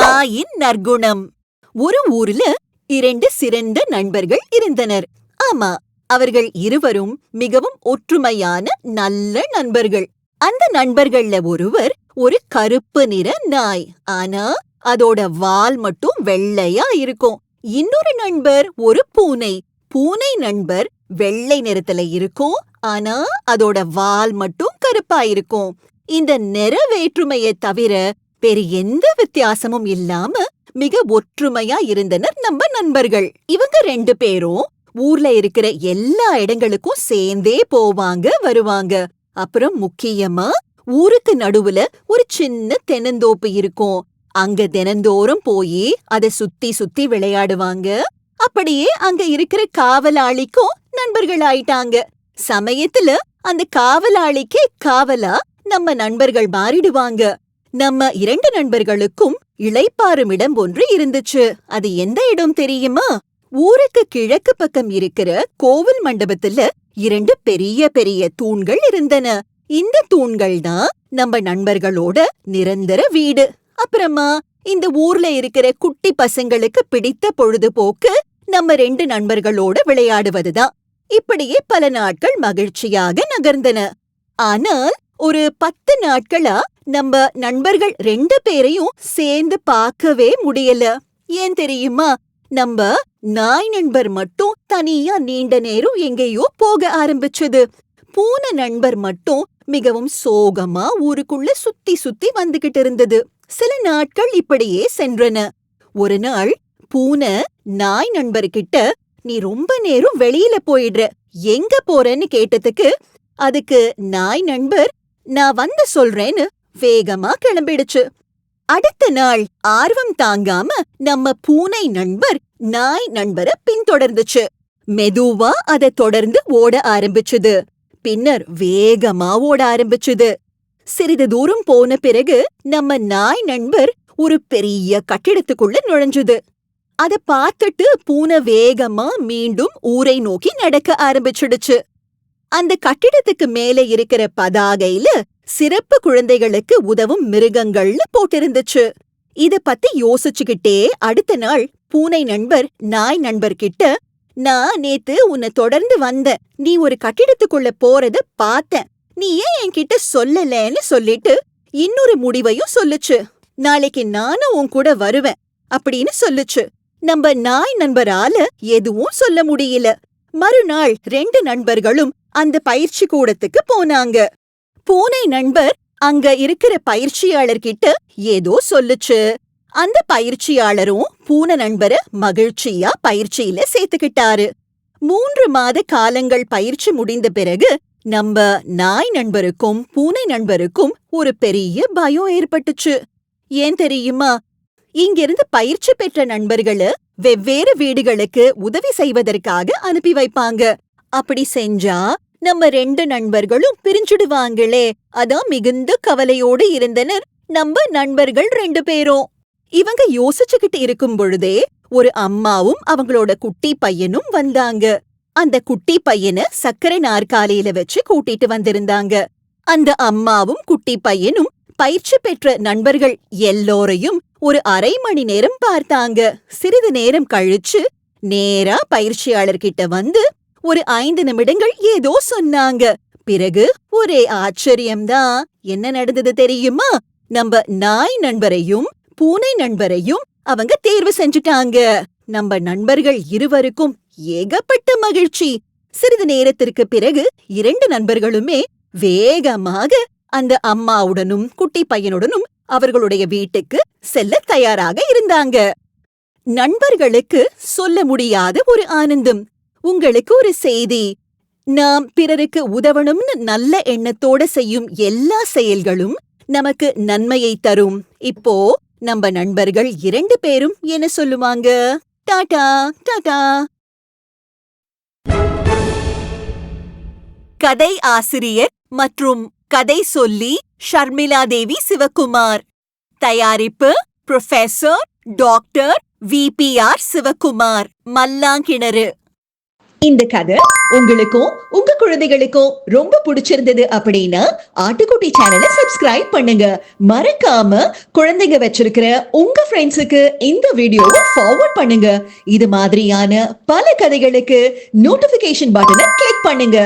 நாயின் நற்குணம். ஒரு ஊர்ல இரண்டு சிறந்த நண்பர்கள் இருந்தனர். ஆமா அவர்கள் இருவரும் மிகவும் ஒற்றுமையான நல்ல நண்பர்கள். அந்த நண்பர்கள்ல ஒருவர் ஒரு கருப்பு நிற நாய். ஆனா அதோட வால் மட்டும் வெள்ளையா இருக்கும். இன்னொரு நண்பர் ஒரு பூனை. பூனை நண்பர் வெள்ளை நிறத்துல இருக்கும். ஆனா அதோட வால் மட்டும் கருப்பா இருக்கும். இந்த நிற வேற்றுமையை தவிர வேறு எந்த வித்தியாசமும் இல்லாம மிக ஒற்றுமையா இருந்தனர் நம்ம நண்பர்கள். இவங்க ரெண்டு பேரும் ஊர்ல இருக்கிற எல்லா இடங்களுக்கும் சேர்ந்தே போவாங்க வருவாங்க. அப்புறம் முக்கியமா ஊருக்கு நடுவுல ஒரு சின்ன தென்னந்தோப்பு இருக்கும். அங்க தினந்தோறும் போய் அத சுத்தி சுத்தி விளையாடுவாங்க. அப்படியே அங்க இருக்கிற காவலாளிக்கும் நண்பர்கள் ஆயிட்டாங்க. சமயத்துல அந்த காவலாளிக்கே காவலா நம்ம நண்பர்கள் மாறிடுவாங்க. நம்ம இரண்டு நண்பர்களுக்கும் இளைப்பாறும் இடம் ஒன்று இருந்துச்சு. அது எந்த இடம் தெரியுமா? ஊருக்கு கிழக்கு பக்கம் இருக்கிற கோவில் மண்டபத்துல இரண்டு பெரிய பெரிய தூண்கள் இருந்தன. இந்த தூண்கள் தான் நம்ம நண்பர்களோட நிரந்தர வீடு. அப்புறமா இந்த ஊர்ல இருக்கிற குட்டி பசங்களுக்கு பிடித்த பொழுதுபோக்கு நம்ம ரெண்டு நண்பர்களோட விளையாடுவதுதான். இப்படியே பல நாட்கள் மகிழ்ச்சியாக நகர்ந்தன. ஆனால் ஒரு பத்து நாட்களா நம்ம நண்பர்கள் ரெண்டு பேரையும் சேர்ந்து பார்க்கவே முடியல. ஏன் தெரியுமா? நம்ம நாய் நண்பர் மட்டும் தனியா நீண்ட நேரம் எங்கேயோ போக ஆரம்பிச்சது. பூனை நண்பர் மட்டும் மிகவும் சோகமா ஊருக்குள்ள சுத்தி சுத்தி வந்துகிட்டு இருந்தது. சில நாட்கள் இப்படியே சென்றன. ஒரு நாள் பூனை நாய் நண்பர்கிட்ட நீ ரொம்ப நேரம் வெளியில போயிடுற. எங்க போறன்னு கேட்டதுக்கு அதுக்கு நாய் நண்பர் நான் வந்து சொல்றேன்னு வேகமா கிளம்பிடுச்சு. அடுத்த நாள் ஆர்வம் தாங்காம நம்ம பூனை நண்பர் நாய் நண்பரை பின்தொடர்ந்துச்சு. மெதுவா அதை தொடர்ந்து ஓட ஆரம்பிச்சுது. பின்னர் வேகமா ஓட ஆரம்பிச்சுது. சிறிது தூரம் போன பிறகு நம்ம நாய் நண்பர் ஒரு பெரிய கட்டிடத்துக்குள்ள நுழைஞ்சுது. அத பார்த்துட்டு பூனை வேகமா மீண்டும் ஊரை நோக்கி நடக்க ஆரம்பிச்சுடுச்சு. அந்த கட்டிடத்துக்கு மேல இருக்கிற பதாகையில சிறப்பு குழந்தைகளுக்கு உதவும் மிருகங்கள்னு போட்டிருந்துச்சு. இத பத்தி யோசிச்சுக்கிட்டே அடுத்த நாள் பூனை நண்பர் நாய் நண்பர்கிட்ட நான் நேத்து உன்னை தொடர்ந்து வந்தேன். நீ ஒரு கட்டிடத்துக்குள்ள போறத பார்த்தேன். நீ ஏன் என்கிட்ட சொல்லலன்னு சொல்லிட்டு இன்னொரு முடிவையும் சொல்லுச்சு. நாளைக்கு நானும் உன் கூட வருவேன் அப்படின்னு சொல்லுச்சு. நம்ம நாய் நண்பரால எதுவும் சொல்ல முடியல. மறுநாள் ரெண்டு நண்பர்களும் அந்த பயிற்சி கூடத்துக்கு போனாங்க. பூனை நண்பர் அங்க இருக்கிற பயிற்சியாளர்கிட்ட ஏதோ சொல்லுச்சு. அந்த பயிற்சியாளரும் பூனை நண்பரை மகிழ்ச்சியா பயிற்சியில சேர்த்துக்கிட்டாரு. மூன்று மாத காலங்கள் பயிற்சி முடிந்த பிறகு நம்ம நாய் நண்பருக்கும் பூனை நண்பருக்கும் ஒரு பெரிய பயம் ஏற்பட்டுச்சு. ஏன் தெரியுமா? இங்கிருந்து பயிற்சி பெற்ற நண்பர்கள வெவ்வேறு வீடுகளுக்கு உதவி செய்வதற்காக அனுப்பி வைப்பாங்க. அப்படி செஞ்சா நம்ம ரெண்டு நண்பர்களும் பிரிஞ்சுடுவாங்களே. அதான் மிகுந்த கவலையோடு இருந்தனர் நம்ம நண்பர்கள் ரெண்டு பேரும். இவங்க யோசிச்சுக்கிட்டு இருக்கும் பொழுதே ஒரு அம்மாவும் அவங்களோட குட்டி பையனும் வந்தாங்க. அந்த குட்டி பையனை சக்கரை நாற்காலியில வச்சு கூட்டிட்டு வந்திருந்தாங்க. அந்த அம்மாவும் குட்டி பையனும் பயிற்சி பெற்ற நண்பர்கள் எல்லோரையும் ஒரு அரை மணி நேரம் பார்த்தாங்க. சிறிது நேரம் கழிச்சு நேரா பயிற்சியாளர்கிட்ட வந்து ஒரு ஐந்து நிமிடங்கள் ஏதோ சொன்னாங்க. பிறகு ஒரே ஆச்சரியம்தான் என்ன நடந்தது தெரியுமா? நம்ம நாய் நண்பரையும் பூனை நண்பரையும் அவங்க தேர்வு செஞ்சுட்டாங்க. நம்ம நண்பர்கள் இருவருக்கும் ஏகப்பட்ட மகிழ்ச்சி. சிறிது நேரத்திற்கு பிறகு இரண்டு நண்பர்களுமே வேகமாக அந்த அம்மாவுடனும் குட்டி பையனுடனும் அவர்களுடைய வீட்டுக்கு செல்ல தயாராக இருந்தாங்க. நண்பர்களுக்கு சொல்ல முடியாத ஒரு ஆனந்தம். உங்களுக்கு ஒரு செய்தி. நாம் பிறருக்கு உதவணும்னு நல்ல எண்ணத்தோட செய்யும் எல்லா செயல்களும் நமக்கு நன்மையை தரும். இப்போ நம்ம நண்பர்கள் இரண்டு பேரும் என்ன சொல்லுவாங்க? டாடா டாடா. கதை ஆசிரியர் மற்றும் கதை சொல்லி ஷர்மிளா தேவி சிவகுமார். தயாரிப்பு professor doctor VPR Sivakumar. Mallankinaru. இந்த கதை உங்களுக்கும் உங்க குழந்தைகளுக்கும் ரொம்ப பிடிச்சிருந்தது அப்படின்னா ஆட்டுக்குட்டி சேனலை சப்ஸ்கிரைப் பண்ணுங்க. மறக்காம குழந்தைங்க வச்சிருக்கிற உங்க ஃப்ரெண்ட்ஸுக்கு இந்த வீடியோவை ஃபார்வர்ட் பண்ணுங்க. இது மாதிரியான பல கதைகளுக்கு நோட்டிபிகேஷன் பட்டனை கிளிக் பண்ணுங்க.